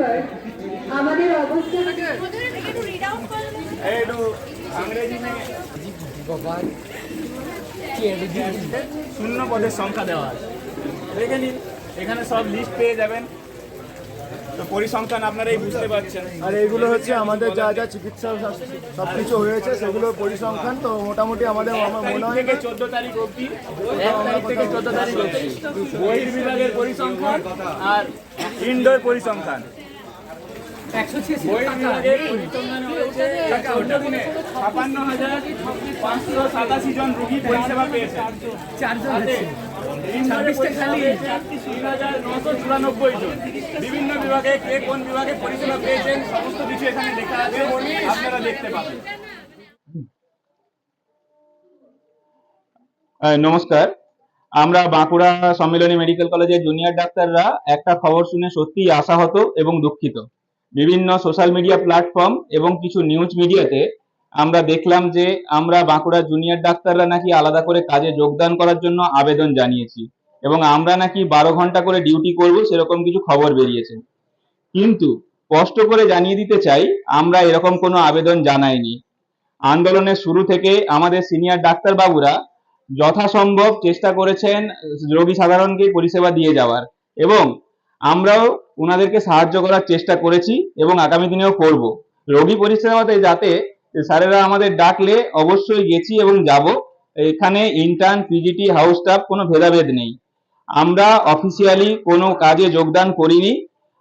December আমাদের অবস্থান শূন্য পদের সংখ্যা দেওয়া দেখে নিন এখানে সব লিস্ট পেয়ে যাবেন। তো পরিসংখ্যান আপনারাই বুঝতে পারছেন। আর এইগুলো হচ্ছে আমাদের যা যা চিকিৎসা সব কিছু হয়েছে সেগুলো পরিসংখ্যান। তো মোটামুটি আমাদের মনে হয় থেকে চোদ্দ তারিখ অবধি। থেকে চোদ্দ তারিখ অবধি। বহির্বিভাগের পরিসংখ্যান আর ইনডোর পরিসংখ্যান। ছাপান্ন হাজার পাঁচশো সাতাশি জন রোগী পরিষেবা পেয়েছে। বিভিন্ন বিভাগে কে কোন বিভাগে পরিষেবা পেয়েছেন সমস্ত কিছু এখানে লেখা আছে আপনারা দেখতে পাবেন। নমস্কার। আমরা বাঁকুড়া সম্মিলনী মেডিকেল কলেজের জুনিয়র ডাক্তাররা একটা খবর শুনে সত্যিই আশাহত এবং দুঃখিত। বিভিন্ন সোশ্যাল মিডিয়া প্ল্যাটফর্ম এবং কিছু নিউজ মিডিয়াতে আমরা দেখলাম যে আমরা বাঁকুড়া জুনিয়র ডাক্তাররা নাকি আলাদা করে কাজে যোগদান করার জন্য আবেদন জানিয়েছি এবং আমরা নাকি বারো ঘণ্টা করে ডিউটি করব সেরকম কিছু খবর বেরিয়েছে। কিন্তু স্পষ্ট করে জানিয়ে দিতে চাই, আমরা এরকম কোনো আবেদন জানাইনি। আন্দোলনের শুরু থেকে আমাদের সিনিয়র ডাক্তারবাবুরা যথাসম্ভব চেষ্টা করেছেন রোগী সাধারণকে পরিষেবা দিয়ে যাওয়ার এবং আমরাও ওনাদেরকে সাহায্য করার চেষ্টা করেছি এবং আগামী দিনেও করব। রোগী পরিষেবাতে যাতে স্যারেরা আমাদের ডাকলে অবশ্যই গেছি এবং যাব। এখানে ইন্টার্ন পিজিটি হাউস স্টাফ কোনো ভেদাভেদ নেই। আমরা অফিসিয়ালি কোনো কাজে যোগদান করিনি।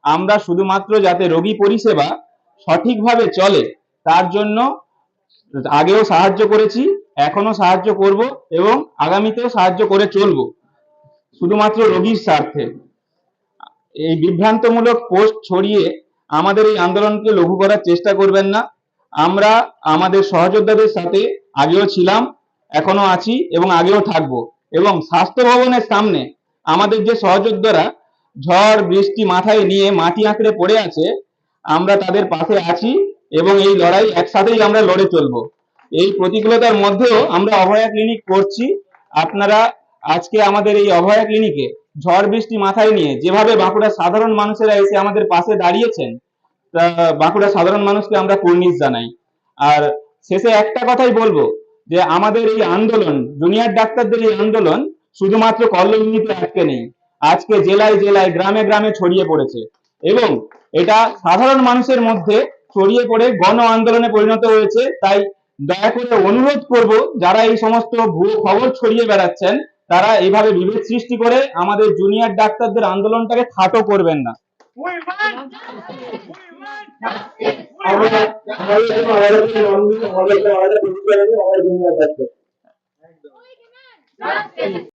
আমরা শুধুমাত্র যাতে রোগী পরিষেবা সঠিকভাবে চলে, তার জন্য আগেও সাহায্য করেছি এখনও সাহায্য করব এবং আগামীতেও সাহায্য করে চলবো। শুধুমাত্র রোগীর স্বার্থে। এই বিভ্রান্তমূলক পোস্ট ছড়িয়ে আমাদের এই আন্দোলনকে লঘু করার চেষ্টা করবেন না। আমরা আমাদের সহযোদ্ধাদের সাথে আগেও ছিলাম এখনও আছি এবং আগেও থাকব এবং স্বাস্থ্য ভবনের সামনে আমাদের যে সহযোদ্ধারা ঝড়, বৃষ্টি মাথায় নিয়ে মাটি আঁকড়ে পড়ে আছে, আমরা তাদের পাশে আছি এবং এই লড়াই একসাথেই আমরা লড়ে চলবো। এই প্রতিকূলতার মধ্যেও আমরা অভয়া ক্লিনিক করছি। আপনারা আজকে আমাদের এই অভয়া ক্লিনিকে ঝড় বৃষ্টি মাথায় নিয়ে যেভাবে বাঁকুড়ার সাধারণ মানুষেরা এসে আমাদের পাশে দাঁড়িয়েছেন, তা বাঁকুড়ার সাধারণ মানুষকে আমরা কুর্নিশ জানাই। আর শেষে একটা কথাই বলব যে আমাদের এই আন্দোলন, জুনিয়র ডাক্তারদের এই আন্দোলন শুধুমাত্র কল্যাণীতে আটকে নেই, আজকে জেলায় জেলায়, গ্রামে গ্রামে ছড়িয়ে পড়েছে। এবং এটা সাধারণ মানুষের মধ্যে ছড়িয়ে পড়ে গণ আন্দোলনে পরিণত হয়েছে, তাই দয়া করে অনুরোধ করব যারা এই সমস্ত ভুয়ো খবর ছড়িয়ে বেড়াচ্ছেন তারা এইভাবে বিভেদ সৃষ্টি করে আমাদের জুনিয়র ডাক্তারদের আন্দোলনটাকে খাটো করবেন না।